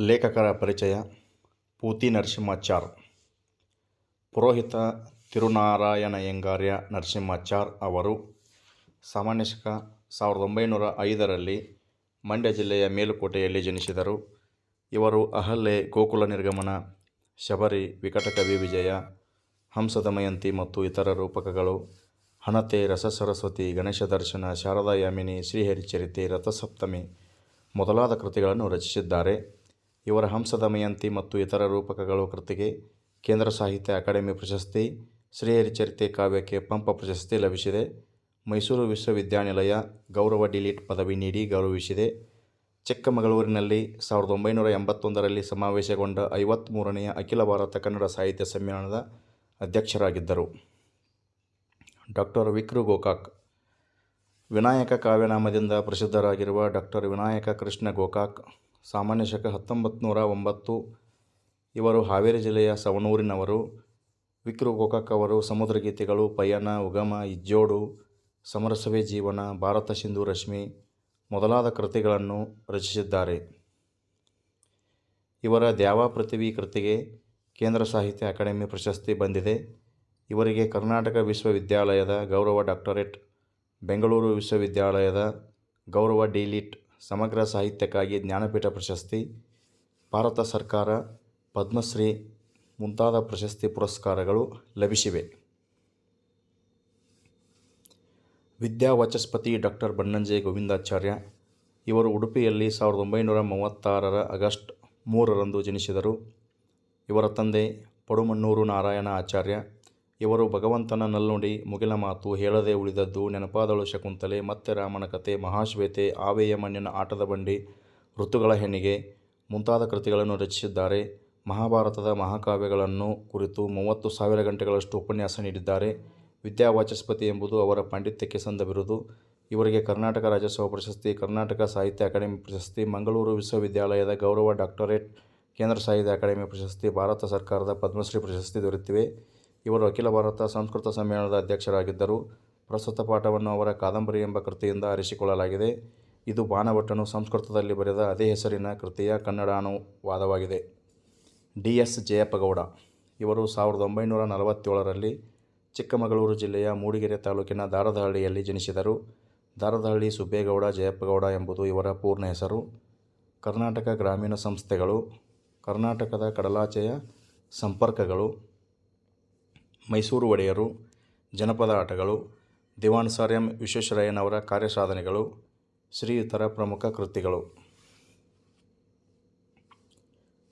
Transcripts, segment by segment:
ಲೇಖಕರ ಪರಿಚಯ ಪೂತಿ ನರಸಿಂಹಾಚಾರ್. ಪುರೋಹಿತ ತಿರುನಾರಾಯಣಯ್ಯಂಗಾರ್ಯ ನರಸಿಂಹಾಚಾರ್ ಅವರು ಸಾಮಾನ್ಯ ಶಕ ಸಾವಿರದ ಒಂಬೈನೂರ ಐದರಲ್ಲಿ ಮಂಡ್ಯ ಜಿಲ್ಲೆಯ ಮೇಲುಕೋಟೆಯಲ್ಲಿ ಜನಿಸಿದರು. ಇವರು ಅಹಲ್ಲೆ ಗೋಕುಲ ನಿರ್ಗಮನ, ಶಬರಿ, ವಿಕಟಕವಿ ವಿಜಯ, ಹಂಸದಮಯಂತಿ ಮತ್ತು ಇತರ ರೂಪಕಗಳು, ಹಣತೆ, ರಸಸರಸ್ವತಿ, ಗಣೇಶ ದರ್ಶನ ಶಾರದಾ ಯಾಮಿನಿ ಶ್ರೀಹರಿಚರಿತೆ, ರಥಸಪ್ತಮಿ ಮೊದಲಾದ ಕೃತಿಗಳನ್ನು ರಚಿಸಿದ್ದಾರೆ. ಇವರ ಹಂಸದಮಯಂತಿ ಮತ್ತು ಇತರ ರೂಪಕಗಳು ಕೃತಿಗೆ ಕೇಂದ್ರ ಸಾಹಿತ್ಯ ಅಕಾಡೆಮಿ ಪ್ರಶಸ್ತಿ ಶ್ರೀಹರಿಚರಿತೆ ಕಾವ್ಯಕ್ಕೆ ಪಂಪ ಪ್ರಶಸ್ತಿ ಲಭಿಸಿದೆ. ಮೈಸೂರು ವಿಶ್ವವಿದ್ಯಾನಿಲಯ ಗೌರವ ಡಿಲೀಟ್ ಪದವಿ ನೀಡಿ ಗೌರವಿಸಿದೆ. ಚಿಕ್ಕಮಗಳೂರಿನಲ್ಲಿ ಸಾವಿರದ ಒಂಬೈನೂರ ಎಂಬತ್ತೊಂದರಲ್ಲಿ ಸಮಾವೇಶಗೊಂಡ ಐವತ್ತ್ಮೂರನೆಯ ಅಖಿಲ ಭಾರತ ಕನ್ನಡ ಸಾಹಿತ್ಯ ಸಮ್ಮೇಳನದ ಅಧ್ಯಕ್ಷರಾಗಿದ್ದರು. ಡಾಕ್ಟರ್ ವಿಕ್ರು ಗೋಕಾಕ್, ವಿನಾಯಕ ಕಾವ್ಯನಾಮದಿಂದ ಪ್ರಸಿದ್ಧರಾಗಿರುವ ಡಾಕ್ಟರ್ ವಿನಾಯಕ ಕೃಷ್ಣ ಗೋಕಾಕ್ ಸಾಮಾನ್ಯ ಶಕ ಹತ್ತೊಂಬತ್ತು ಒಂಬತ್ತು. ಇವರು ಹಾವೇರಿ ಜಿಲ್ಲೆಯ ಸವಣೂರಿನವರು. ವಿಕ್ರು ಗೋಕಾಕ್ ಅವರು ಸಮುದ್ರಗೀತೆಗಳು ಪಯಣ, ಉಗಮ, ಇಜ್ಜೋಡು, ಸಮರಸವೇ ಜೀವನ, ಭಾರತ ಸಿಂಧು ರಶ್ಮಿ ಮೊದಲಾದ ಕೃತಿಗಳನ್ನು ರಚಿಸಿದ್ದಾರೆ. ಇವರ ದ್ಯಾವ ಪೃಥ್ವಿ ಕೃತಿಗೆ ಕೇಂದ್ರ ಸಾಹಿತ್ಯ ಅಕಾಡೆಮಿ ಪ್ರಶಸ್ತಿ ಬಂದಿದೆ. ಇವರಿಗೆ ಕರ್ನಾಟಕ ವಿಶ್ವವಿದ್ಯಾಲಯದ ಗೌರವ ಡಾಕ್ಟರೇಟ್, ಬೆಂಗಳೂರು ವಿಶ್ವವಿದ್ಯಾಲಯದ ಗೌರವ ಡಿಲಿಟ್ ಸಮಗ್ರ ಸಾಹಿತ್ಯಕ್ಕಾಗಿ ಜ್ಞಾನಪೀಠ ಪ್ರಶಸ್ತಿ, ಭಾರತ ಸರ್ಕಾರ ಪದ್ಮಶ್ರೀ ಮುಂತಾದ ಪ್ರಶಸ್ತಿ ಪುರಸ್ಕಾರಗಳು ಲಭಿಸಿವೆ. ವಿದ್ಯಾವಾಚಸ್ಪತಿ ಡಾಕ್ಟರ್ ಬಣ್ಣಂಜಯ ಗೋವಿಂದಾಚಾರ್ಯ ಇವರು ಉಡುಪಿಯಲ್ಲಿ ಸಾವಿರದ ಒಂಬೈನೂರ ಮೂವತ್ತಾರರ ಆಗಸ್ಟ್ ಮೂರರಂದು ಜನಿಸಿದರು. ಇವರ ತಂದೆ ಪಡುಮಣ್ಣೂರು ನಾರಾಯಣ ಆಚಾರ್ಯ. ಇವರು ಭಗವಂತನ ಮುಗಿಲ ಮಾತು ಹೇಳದೆ ಉಳಿದದ್ದು ನೆನಪಾದಳು ಶಕುಂತಲೆ, ಮತ್ತೆ ರಾಮನ ಕತೆ, ಮಹಾಶ್ವೇತೆ ಆವೆಯ ಮಣ್ಣಿನ ಆಟದ ಬಂಡಿ, ಋತುಗಳ ಹೆಣಿಗೆ ಮುಂತಾದ ಕೃತಿಗಳನ್ನು ರಚಿಸಿದ್ದಾರೆ. ಮಹಾಭಾರತದ ಮಹಾಕಾವ್ಯಗಳನ್ನು ಕುರಿತು ಮೂವತ್ತು ಸಾವಿರ ಗಂಟೆಗಳಷ್ಟು ಉಪನ್ಯಾಸ ನೀಡಿದ್ದಾರೆ. ವಿದ್ಯಾವಾಚಸ್ಪತಿ ಎಂಬುದು ಅವರ ಪಾಂಡಿತ್ಯಕ್ಕೆ ಸಂದ ಬಿರುದು. ಇವರಿಗೆ ಕರ್ನಾಟಕ ರಾಜ್ಯೋತ್ಸವ ಪ್ರಶಸ್ತಿ, ಕರ್ನಾಟಕ ಸಾಹಿತ್ಯ ಅಕಾಡೆಮಿ ಪ್ರಶಸ್ತಿ, ಮಂಗಳೂರು ವಿಶ್ವವಿದ್ಯಾಲಯದ ಗೌರವ ಡಾಕ್ಟರೇಟ್, ಕೇಂದ್ರ ಸಾಹಿತ್ಯ ಅಕಾಡೆಮಿ ಪ್ರಶಸ್ತಿ, ಭಾರತ ಸರ್ಕಾರದ ಪದ್ಮಶ್ರೀ ಪ್ರಶಸ್ತಿ ದೊರೆತಿವೆ. ಇವರು ಅಖಿಲ ಭಾರತ ಸಂಸ್ಕೃತ ಸಮ್ಮೇಳನದ ಅಧ್ಯಕ್ಷರಾಗಿದ್ದರು. ಪ್ರಸ್ತುತ ಪಾಠವನ್ನು ಅವರ ಕಾದಂಬರಿ ಎಂಬ ಕೃತಿಯಿಂದ ಆರಿಸಿಕೊಳ್ಳಲಾಗಿದೆ. ಇದು ಬಾಣಭಟ್ಟನು ಸಂಸ್ಕೃತದಲ್ಲಿ ಬರೆದ ಅದೇ ಹೆಸರಿನ ಕೃತಿಯ ಕನ್ನಡಾನುವಾದವಾಗಿದೆ ಡಿ ಎಸ್ ಜಯಪ್ಪಗೌಡ. ಇವರು ಸಾವಿರದ ಒಂಬೈನೂರ ನಲವತ್ತೇಳರಲ್ಲಿ ಚಿಕ್ಕಮಗಳೂರು ಜಿಲ್ಲೆಯ ಮೂಡಿಗೆರೆ ತಾಲೂಕಿನ ದಾರದಹಳ್ಳಿಯಲ್ಲಿ ಜನಿಸಿದರು. ದಾರದಹಳ್ಳಿ ಸುಬ್ಬೇಗೌಡ, ಜಯಪ್ಪಗೌಡ ಎಂಬುದು ಇವರ ಪೂರ್ಣ ಹೆಸರು. ಕರ್ನಾಟಕ ಗ್ರಾಮೀಣ ಸಂಸ್ಥೆಗಳು, ಕರ್ನಾಟಕದ ಕಡಲಾಚೆಯ ಸಂಪರ್ಕಗಳು ಮೈಸೂರು ಒಡೆಯರು, ಜನಪದ ಆಟಗಳು, ದಿವಾನ್ ಸರ್ ಎಂ ವಿಶ್ವೇಶ್ವರಯ್ಯನವರ ಕಾರ್ಯಸಾಧನೆಗಳು ಶ್ರೀಯುತರ ಪ್ರಮುಖ ಕೃತಿಗಳು.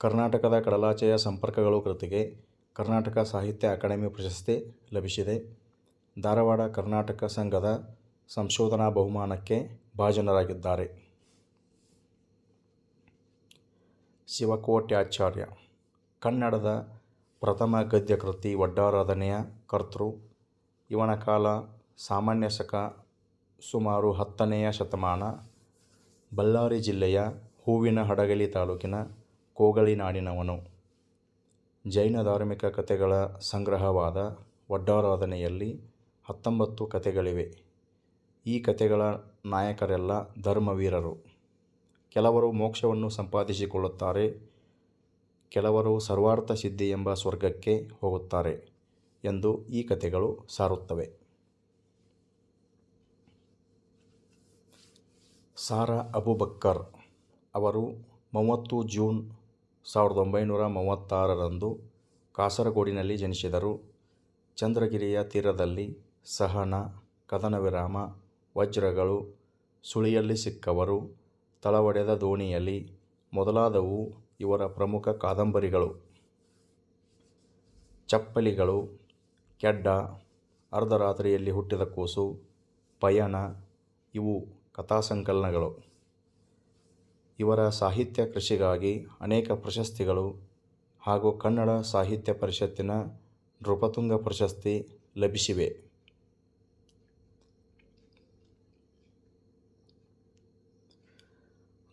ಕರ್ನಾಟಕದ ಕಡಲಾಚೆಯ ಸಂಪರ್ಕಗಳು ಕೃತಿಗೆ ಕರ್ನಾಟಕ ಸಾಹಿತ್ಯ ಅಕಾಡೆಮಿ ಪ್ರಶಸ್ತಿ ಲಭಿಸಿದೆ. ಧಾರವಾಡ ಕರ್ನಾಟಕ ಸಂಘದ ಸಂಶೋಧನಾ ಬಹುಮಾನಕ್ಕೆ ಭಾಜನರಾಗಿದ್ದಾರೆ. ಶಿವಕೋಟ್ಯಾಚಾರ್ಯ, ಕನ್ನಡದ ಪ್ರಥಮ ಗದ್ಯ ಕೃತಿ ಒಡ್ಡಾರಾಧನೆಯ ಕರ್ತೃ. ಇವನ ಕಾಲ ಸಾಮಾನ್ಯ ಶಕ ಸುಮಾರು ಹತ್ತನೆಯ ಶತಮಾನ. ಬಳ್ಳಾರಿ ಜಿಲ್ಲೆಯ ಹೂವಿನ ಹಡಗಲಿ ತಾಲೂಕಿನ ಕೋಗಳಿ ನಾಡಿನವನು. ಜೈನ ಧಾರ್ಮಿಕ ಕಥೆಗಳ ಸಂಗ್ರಹವಾದ ಒಡ್ಡಾರಾಧನೆಯಲ್ಲಿ ಹತ್ತೊಂಬತ್ತು ಕಥೆಗಳಿವೆ. ಈ ಕಥೆಗಳ ನಾಯಕರೆಲ್ಲ ಧರ್ಮವೀರರು. ಕೆಲವರು ಮೋಕ್ಷವನ್ನು ಸಂಪಾದಿಸಿಕೊಳ್ಳುತ್ತಾರೆ ಕೆಲವರು ಸರ್ವಾರ್ಥ ಸಿದ್ಧಿ ಎಂಬ ಸ್ವರ್ಗಕ್ಕೆ ಹೋಗುತ್ತಾರೆ ಎಂದು ಈ ಕಥೆಗಳು ಸಾರುತ್ತವೆ. ಸಾರಾ ಅಬುಬಕ್ಕರ್ ಅವರು ಮೂವತ್ತು ಜೂನ್ ಸಾವಿರದ ಒಂಬೈನೂರ ಮೂವತ್ತಾರರಂದು ಕಾಸರಗೋಡಿನಲ್ಲಿ ಜನಿಸಿದರು. ಚಂದ್ರಗಿರಿಯ ತೀರದಲ್ಲಿ ಸಹನ ಕದನ ವಿರಾಮ ವಜ್ರಗಳು, ಸುಳಿಯಲ್ಲಿ ಸಿಕ್ಕವರು, ತಳವಡೆದ ದೋಣಿಯಲ್ಲಿ ಮೊದಲಾದವು ಇವರ ಪ್ರಮುಖ ಕಾದಂಬರಿಗಳು. ಚಪ್ಪಲಿಗಳು, ಕೆಡ್ಡ ಅರ್ಧರಾತ್ರಿಯಲ್ಲಿ ಹುಟ್ಟಿದ ಕೂಸು, ಪಯಣ, ಇವು ಕಥಾಸಂಕಲನಗಳು. ಇವರ ಸಾಹಿತ್ಯ ಕೃಷಿಗಾಗಿ ಅನೇಕ ಪ್ರಶಸ್ತಿಗಳು ಹಾಗೂ ಕನ್ನಡ ಸಾಹಿತ್ಯ ಪರಿಷತ್ತಿನ ನೃಪತುಂಗ ಪ್ರಶಸ್ತಿ ಲಭಿಸಿವೆ.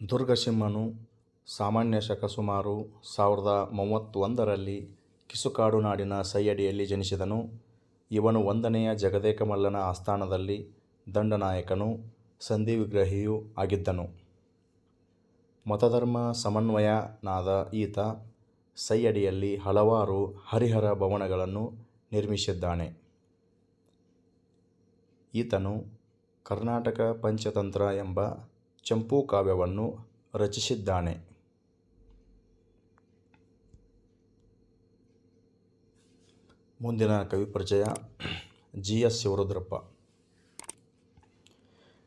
ದುರ್ಗಸಿಂಹನು ಸಾಮಾನ್ಯ ಶಕ ಸುಮಾರು ಸಾವಿರದ ಮೂವತ್ತೊಂದರಲ್ಲಿ ಕಿಸುಕಾಡು ನಾಡಿನ ಸೈಯಡಿಯಲ್ಲಿ ಜನಿಸಿದನು ಇವನು ಒಂದನೆಯ ಜಗದೇಕ ಮಲ್ಲನ ಆಸ್ಥಾನದಲ್ಲಿ ದಂಡನಾಯಕನೂ ಸಂಧಿ ವಿಗ್ರಹಿಯೂ ಆಗಿದ್ದನು ಮತಧರ್ಮ ಸಮನ್ವಯನಾದ ಈತ ಸೈಯಡಿಯಲ್ಲಿ ಹಲವಾರು ಹರಿಹರ ಭವನಗಳನ್ನು ನಿರ್ಮಿಸಿದ್ದಾನೆ. ಈತನು ಕರ್ನಾಟಕ ಪಂಚತಂತ್ರ ಎಂಬ ಚಂಪೂಕಾವ್ಯವನ್ನು ರಚಿಸಿದ್ದಾನೆ. ಮುಂದಿನ ಕವಿಪರಿಚಯ ಜಿ. ಎಸ್. ಶಿವರುದ್ರಪ್ಪ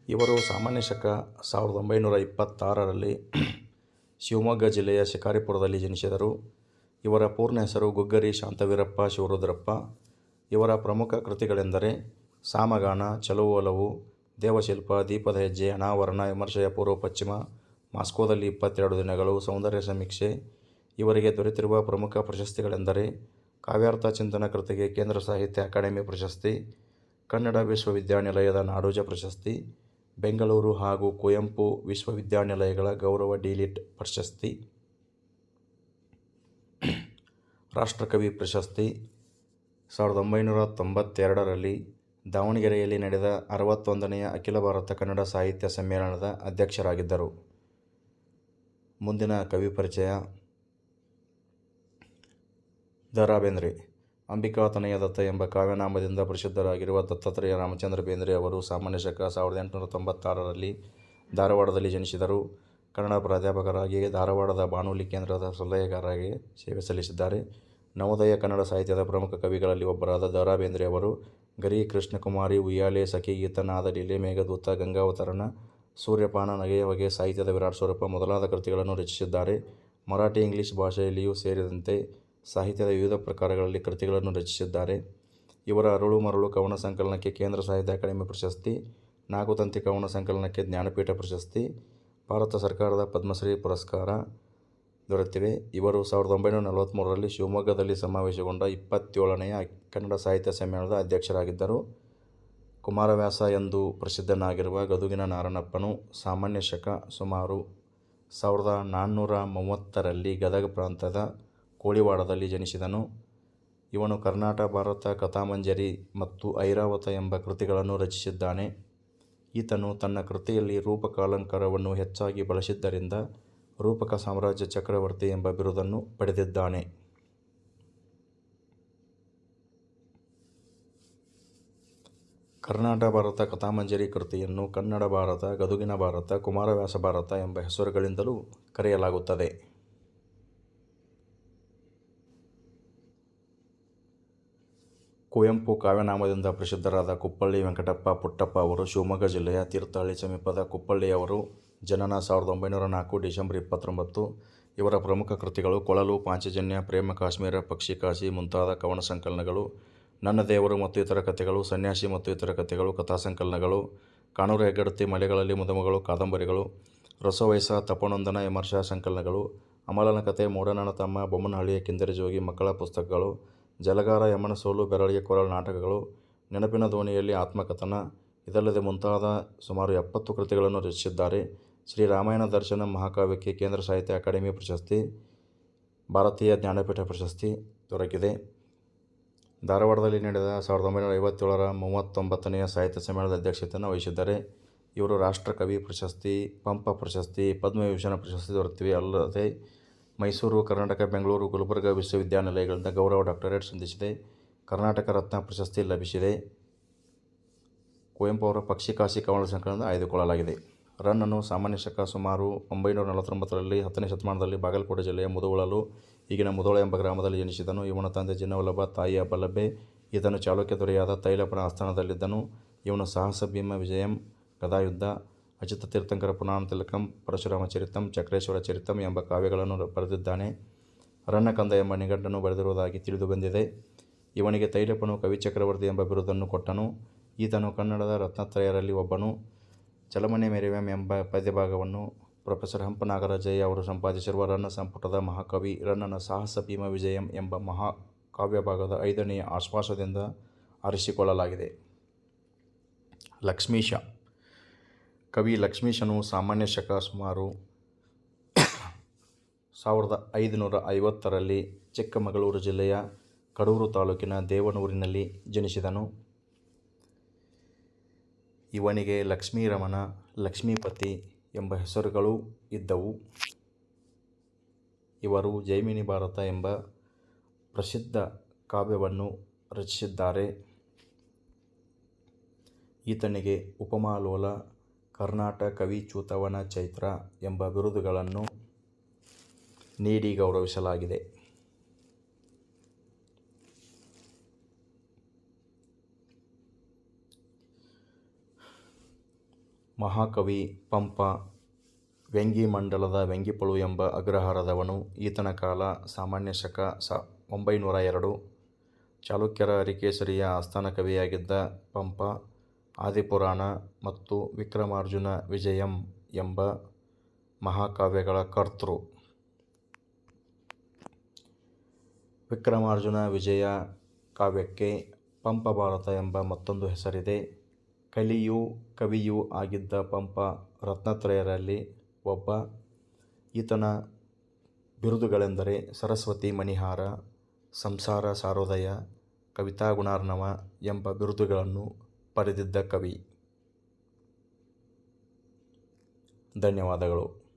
ಇವರು ಸಾಮಾನ್ಯ ಶಕ ಸಾವಿರದ ಒಂಬೈನೂರ ಇಪ್ಪತ್ತಾರರಲ್ಲಿ ಶಿವಮೊಗ್ಗ ಜಿಲ್ಲೆಯ ಶಿಕಾರಿಪುರದಲ್ಲಿ ಜನಿಸಿದರು. ಇವರ ಪೂರ್ಣ ಹೆಸರು ಗುಗ್ಗರಿ ಶಾಂತವೀರಪ್ಪ ಶಿವರುದ್ರಪ್ಪ. ಇವರ ಪ್ರಮುಖ ಕೃತಿಗಳೆಂದರೆ ಸಾಮಗಾನ, ಚಲುವು ಒಲವು, ದೇವಶಿಲ್ಪ, ದೀಪದ ಹೆಜ್ಜೆ, ಅನಾವರಣ, ವಿಮರ್ಶೆಯ ಪೂರ್ವ ಪಶ್ಚಿಮ, ಮಾಸ್ಕೋದಲ್ಲಿ ಇಪ್ಪತ್ತೆರಡು ದಿನಗಳು, ಸೌಂದರ್ಯ ಸಮೀಕ್ಷೆ. ಇವರಿಗೆ ದೊರೆತಿರುವ ಪ್ರಮುಖ ಪ್ರಶಸ್ತಿಗಳೆಂದರೆ ಕಾವ್ಯಾರ್ಥ ಚಿಂತನ ಕೃತಿಗೆ ಕೇಂದ್ರ ಸಾಹಿತ್ಯ ಅಕಾಡೆಮಿ ಪ್ರಶಸ್ತಿ, ಕನ್ನಡ ವಿಶ್ವವಿದ್ಯಾನಿಲಯದ ನಾಡೋಜ ಪ್ರಶಸ್ತಿ, ಬೆಂಗಳೂರು ಹಾಗೂ ಕುವೆಂಪು ವಿಶ್ವವಿದ್ಯಾನಿಲಯಗಳ ಗೌರವ ಡಿಲಿಟ್ ಪ್ರಶಸ್ತಿ, ರಾಷ್ಟ್ರಕವಿ ಪ್ರಶಸ್ತಿ. ಸಾವಿರದ ಒಂಬೈನೂರ ತೊಂಬತ್ತೆರಡರಲ್ಲಿ ದಾವಣಗೆರೆಯಲ್ಲಿ ನಡೆದ ಅರವತ್ತೊಂದನೆಯ ಅಖಿಲ ಭಾರತ ಕನ್ನಡ ಸಾಹಿತ್ಯ ಸಮ್ಮೇಳನದ ಅಧ್ಯಕ್ಷರಾಗಿದ್ದರು. ಮುಂದಿನ ಕವಿಪರಿಚಯ ದ. ರಾ. ಬೇಂದ್ರೆ ಅಂಬಿಕಾತನಯ ದತ್ತ ಎಂಬ ಕಾವ್ಯನಾಮದಿಂದ ಪ್ರಸಿದ್ಧರಾಗಿರುವ ದತ್ತಾತ್ರೇಯ ರಾಮಚಂದ್ರ ಬೇಂದ್ರೆ ಅವರು ಸಾಮಾನ್ಯ ಶಕ ಸಾವಿರದ ಎಂಟುನೂರ ತೊಂಬತ್ತಾರರಲ್ಲಿ ಧಾರವಾಡದಲ್ಲಿ ಜನಿಸಿದರು. ಕನ್ನಡ ಪ್ರಾಧ್ಯಾಪಕರಾಗಿ, ಧಾರವಾಡದ ಬಾನುಲಿ ಕೇಂದ್ರದ ಸಲಹೆಗಾರರಾಗಿ ಸೇವೆ ಸಲ್ಲಿಸಿದ್ದಾರೆ. ನವೋದಯ ಕನ್ನಡ ಸಾಹಿತ್ಯದ ಪ್ರಮುಖ ಕವಿಗಳಲ್ಲಿ ಒಬ್ಬರಾದ ದ. ರಾ. ಬೇಂದ್ರೆ ಅವರು ಗರಿ, ಕೃಷ್ಣಕುಮಾರಿ, ಉಯ್ಯಾಲೆ, ಸಖಿ ಗೀತನಾದ ನಾದಲೀಲೆ, ಮೇಘದೂತ, ಗಂಗಾವತರಣ, ಸೂರ್ಯಪಾನ, ನಗೆಯ ಹೊಗೆ, ಸಾಹಿತ್ಯದ ವಿರಾಟ್ ಸ್ವರೂಪ ಮೊದಲಾದ ಕೃತಿಗಳನ್ನು ರಚಿಸಿದ್ದಾರೆ. ಮರಾಠಿ, ಇಂಗ್ಲಿಷ್ ಭಾಷೆಯಲ್ಲಿಯೂ ಸೇರಿದಂತೆ ಸಾಹಿತ್ಯದ ವಿವಿಧ ಪ್ರಕಾರಗಳಲ್ಲಿ ಕೃತಿಗಳನ್ನು ರಚಿಸಿದ್ದಾರೆ. ಇವರ ಅರಳು ಮರಳು ಕವನ ಸಂಕಲನಕ್ಕೆ ಕೇಂದ್ರ ಸಾಹಿತ್ಯ ಅಕಾಡೆಮಿ ಪ್ರಶಸ್ತಿ, ನಾಗುತಂತಿ ಕವನ ಸಂಕಲನಕ್ಕೆ ಜ್ಞಾನಪೀಠ ಪ್ರಶಸ್ತಿ, ಭಾರತ ಸರ್ಕಾರದ ಪದ್ಮಶ್ರೀ ಪುರಸ್ಕಾರ ದೊರೆತಿವೆ. ಇವರು ಸಾವಿರದ ಒಂಬೈನೂರ ನಲವತ್ತ್ಮೂರರಲ್ಲಿ ಶಿವಮೊಗ್ಗದಲ್ಲಿ ಸಮಾವೇಶಗೊಂಡ ಇಪ್ಪತ್ತೇಳನೆಯ ಕನ್ನಡ ಸಾಹಿತ್ಯ ಸಮ್ಮೇಳನದ ಅಧ್ಯಕ್ಷರಾಗಿದ್ದರು. ಕುಮಾರವ್ಯಾಸ ಎಂದು ಪ್ರಸಿದ್ಧನಾಗಿರುವ ಗದುಗಿನ ನಾರಣಪ್ಪನು ಸಾಮಾನ್ಯ ಶಕ ಸುಮಾರು ಸಾವಿರದ ನಾನ್ನೂರ ಮೂವತ್ತರಲ್ಲಿ ಗದಗ ಪ್ರಾಂತದ ಕೋಳಿವಾಡದಲ್ಲಿ ಜನಿಸಿದನು. ಇವನು ಕರ್ನಾಟ ಭಾರತ ಕಥಾಮಂಜರಿ ಮತ್ತು ಐರಾವತ ಎಂಬ ಕೃತಿಗಳನ್ನು ರಚಿಸಿದ್ದಾನೆ. ಈತನು ತನ್ನ ಕೃತಿಯಲ್ಲಿ ರೂಪಕಾಲಂಕಾರವನ್ನು ಹೆಚ್ಚಾಗಿ ಬಳಸಿದ್ದರಿಂದ ರೂಪಕ ಸಾಮ್ರಾಜ್ಯ ಚಕ್ರವರ್ತಿ ಎಂಬ ಬಿರುದನ್ನು ಪಡೆದಿದ್ದಾನೆ. ಕರ್ನಾಟ ಭಾರತ ಕಥಾಮಂಜರಿ ಕೃತಿಯನ್ನು ಕನ್ನಡ ಭಾರತ, ಗದುಗಿನ ಭಾರತ, ಕುಮಾರವ್ಯಾಸ ಭಾರತ ಎಂಬ ಹೆಸರುಗಳಿಂದಲೂ ಕರೆಯಲಾಗುತ್ತದೆ. ಕುವೆಂಪು ಕಾವ್ಯನಾಮದಿಂದ ಪ್ರಸಿದ್ಧರಾದ ಕುಪ್ಪಳ್ಳಿ ವೆಂಕಟಪ್ಪ ಪುಟ್ಟಪ್ಪ ಅವರು ಶಿವಮೊಗ್ಗ ಜಿಲ್ಲೆಯ ತೀರ್ಥಹಳ್ಳಿ ಸಮೀಪದ ಕುಪ್ಪಳ್ಳಿಯವರು. ಜನನ ಸಾವಿರದ ಒಂಬೈನೂರ ನಾಲ್ಕು ಡಿಸೆಂಬರ್ ಇಪ್ಪತ್ತೊಂಬತ್ತು. ಇವರ ಪ್ರಮುಖ ಕೃತಿಗಳು ಕೊಳಲು, ಪಾಂಚಜನ್ಯ, ಪ್ರೇಮ ಕಾಶ್ಮೀರ, ಪಕ್ಷಿ ಕಾಶಿ ಮುಂತಾದ ಕವನ ಸಂಕಲನಗಳು, ನನ್ನ ದೇವರು ಮತ್ತು ಇತರ ಕಥೆಗಳು, ಸನ್ಯಾಸಿ ಮತ್ತು ಇತರ ಕಥೆಗಳು, ಕಥಾಸಂಕಲನಗಳು, ಕಾನೂರು ಹೆಗ್ಗಡತಿ, ಮಲೆಗಳಲ್ಲಿ ಮದುಮಗಳು ಕಾದಂಬರಿಗಳು, ರಸವಯಸ ತಪನೊಂದನ ವಿಮರ್ಶಾ ಸಂಕಲನಗಳು, ಅಮಲನ ಕಥೆ, ಮೂಡಣನ ತಮ್ಮ, ಬೊಮ್ಮನಹಳ್ಳಿಯ ಕಿಂದರಿ ಜೋಗಿ ಮಕ್ಕಳ ಪುಸ್ತಕಗಳು, ಜಲಗಾರ, ಯಮನ ಸೋಲು, ಬೆರಳಿಗೆ ಕೊರಳ ನಾಟಕಗಳು, ನೆನಪಿನ ದೋಣಿಯಲ್ಲಿ ಆತ್ಮಕಥನ, ಇದಲ್ಲದೆ ಮುಂತಾದ ಸುಮಾರು ಎಪ್ಪತ್ತು ಕೃತಿಗಳನ್ನು ರಚಿಸಿದ್ದಾರೆ. ಶ್ರೀ ರಾಮಾಯಣ ದರ್ಶನ ಮಹಾಕಾವ್ಯಕ್ಕೆ ಕೇಂದ್ರ ಸಾಹಿತ್ಯ ಅಕಾಡೆಮಿ ಪ್ರಶಸ್ತಿ, ಭಾರತೀಯ ಜ್ಞಾನಪೀಠ ಪ್ರಶಸ್ತಿ ದೊರಕಿದೆ. ಧಾರವಾಡದಲ್ಲಿ ನಡೆದ ಸಾವಿರದ ಒಂಬೈನೂರ ಐವತ್ತೇಳರ ಮೂವತ್ತೊಂಬತ್ತನೆಯ ಸಾಹಿತ್ಯ ಸಮ್ಮೇಳನದ ಅಧ್ಯಕ್ಷತೆಯನ್ನು ವಹಿಸಿದ್ದಾರೆ. ಇವರು ರಾಷ್ಟ್ರಕವಿ ಪ್ರಶಸ್ತಿ, ಪಂಪ ಪ್ರಶಸ್ತಿ, ಪದ್ಮವಿಭೂಷಣ ಪ್ರಶಸ್ತಿ ದೊರೆತಿವೆ. ಅಲ್ಲದೆ ಮೈಸೂರು, ಕರ್ನಾಟಕ, ಬೆಂಗಳೂರು, ಗುಲ್ಬರ್ಗ ವಿಶ್ವವಿದ್ಯಾನಿಲಯಗಳಿಂದ ಗೌರವ ಡಾಕ್ಟರೇಟ್ ಸಂಧಿಸಿದೆ. ಕರ್ನಾಟಕ ರತ್ನ ಪ್ರಶಸ್ತಿ ಲಭಿಸಿದೆ. ಕುವೆಂಪು ಅವರ ಪಕ್ಷಿಕಾಶಿ ಕವನ ಸಂಕಲನದಿಂದ ಆಯ್ದುಕೊಳ್ಳಲಾಗಿದೆ. ರನ್ನನ್ನು ಸಾಮಾನ್ಯ ಶಕ ಸುಮಾರು ಒಂಬೈನೂರ ನಲವತ್ತೊಂಬತ್ತರಲ್ಲಿ ಹತ್ತನೇ ಶತಮಾನದಲ್ಲಿ ಬಾಗಲಕೋಟೆ ಜಿಲ್ಲೆಯ ಮುದುವಳಲು ಈಗಿನ ಮುದೋಳ ಎಂಬ ಗ್ರಾಮದಲ್ಲಿ ಜನಿಸಿದನು. ಇವನ ತಂದೆ ಜಿನ್ನವಲ್ಲಭ ತಾಯಿಯ ಬಲ್ಲಭೆ ಈತನು ಚಾಲುಕ್ಯ ದೊರೆಯಾದ ತೈಲಪ್ಪನ ಆಸ್ಥಾನದಲ್ಲಿದ್ದನು. ಇವನು ಸಾಹಸ ಭೀಮ ವಿಜಯಂ, ಗದಾಯುದ್ಧ, ಅಜಿತ ತೀರ್ಥಂಕರ ಪುರಾಣ ತಿಲಕಂ, ಪರಶುರಾಮ ಚರಿತಂ, ಚಕ್ರೇಶ್ವರ ಚರಿತಂ ಎಂಬ ಕಾವ್ಯಗಳನ್ನು ಬರೆದಿದ್ದಾನೆ. ರಣಕಂದ ಎಂಬ ನಿಘಂಟನ್ನು ಬರೆದಿರುವುದಾಗಿ ತಿಳಿದು ಬಂದಿದೆ ಇವನಿಗೆ ತೈಲಪನು ಕವಿಚಕ್ರವರ್ತಿ ಎಂಬ ಬಿರುದನ್ನು ಕೊಟ್ಟನು. ಈತನು ಕನ್ನಡದ ರತ್ನತ್ರಯರಲ್ಲಿ ಒಬ್ಬನು. ಚಲಮನೆ ಮೇರಿವೆಂ ಎಂಬ ಪದ್ಯಭಾಗವನ್ನು ಪ್ರೊಫೆಸರ್ ಹಂಪ ನಾಗರಾಜಯ್ಯ ಅವರು ಸಂಪಾದಿಸಿರುವ ರನ್ನ ಸಂಪುಟದ ಮಹಾಕವಿ ರನ್ನನ ಸಾಹಸ ಭೀಮ ವಿಜಯಂ ಎಂಬ ಮಹಾಕಾವ್ಯಭಾಗದ ಐದನೆಯ ಆಶ್ವಾಸದಿಂದ ಆರಿಸಿಕೊಳ್ಳಲಾಗಿದೆ. ಲಕ್ಷ್ಮೀಶ ಕವಿ ಲಕ್ಷ್ಮೀಶನು ಸಾಮಾನ್ಯ ಶಕ ಸುಮಾರು ಸಾವಿರದ ಐದುನೂರ ಐವತ್ತರಲ್ಲಿ ಚಿಕ್ಕಮಗಳೂರು ಜಿಲ್ಲೆಯ ಕಡೂರು ತಾಲೂಕಿನ ದೇವನೂರಿನಲ್ಲಿ ಜನಿಸಿದನು. ಇವನಿಗೆ ಲಕ್ಷ್ಮೀರಮಣ, ಲಕ್ಷ್ಮೀಪತಿ ಎಂಬ ಹೆಸರುಗಳು ಇದ್ದವು ಇವರು ಜೈಮಿನಿ ಭಾರತ ಎಂಬ ಪ್ರಸಿದ್ಧ ಕಾವ್ಯವನ್ನು ರಚಿಸಿದ್ದಾರೆ ಈತನಿಗೆ ಉಪಮಾಲೋಲ ಕರ್ನಾಟ ಚೂತವನ ಚೈತ್ರ ಎಂಬ ಬಿರುದುಗಳನ್ನು ನೀಡಿ ಗೌರವಿಸಲಾಗಿದೆ. ಮಹಾಕವಿ ಪಂಪ ವ್ಯಂಗ್ಯಮಂಡಲದ ವ್ಯಂಗ್ಯಪಳು ಎಂಬ ಅಗ್ರಹಾರದವನು. ಈತನ ಕಾಲ ಸಾಮಾನ್ಯ ಶಕ ಸ ಒಂಬೈನೂರ ಎರಡು. ಚಾಲುಕ್ಯರ ಅರಿಕೇಸರಿಯ ಆಸ್ಥಾನ ಕವಿಯಾಗಿದ್ದ ಪಂಪ ಆದಿಪುರಾಣ ಮತ್ತು ವಿಕ್ರಮಾರ್ಜುನ ವಿಜಯಂ ಎಂಬ ಮಹಾಕಾವ್ಯಗಳ ಕರ್ತೃ. ವಿಕ್ರಮಾರ್ಜುನ ವಿಜಯ ಕಾವ್ಯಕ್ಕೆ ಪಂಪ ಭಾರತ ಎಂಬ ಮತ್ತೊಂದು ಹೆಸರಿದೆ. ಕಲಿಯೂ ಕವಿಯೂ ಆಗಿದ್ದ ಪಂಪ ರತ್ನತ್ರಯರಲ್ಲಿ ಒಬ್ಬ. ಈತನ ಬಿರುದುಗಳೆಂದರೆ ಸರಸ್ವತಿ ಮಣಿಹಾರ, ಸಂಸಾರ ಸಾರೋದಯ, ಕವಿತಾ ಗುಣಾರ್ಣವ ಎಂಬ ಬಿರುದುಗಳನ್ನು ಪಡೆದಿದ್ದ ಕವಿ. ಧನ್ಯವಾದಗಳು.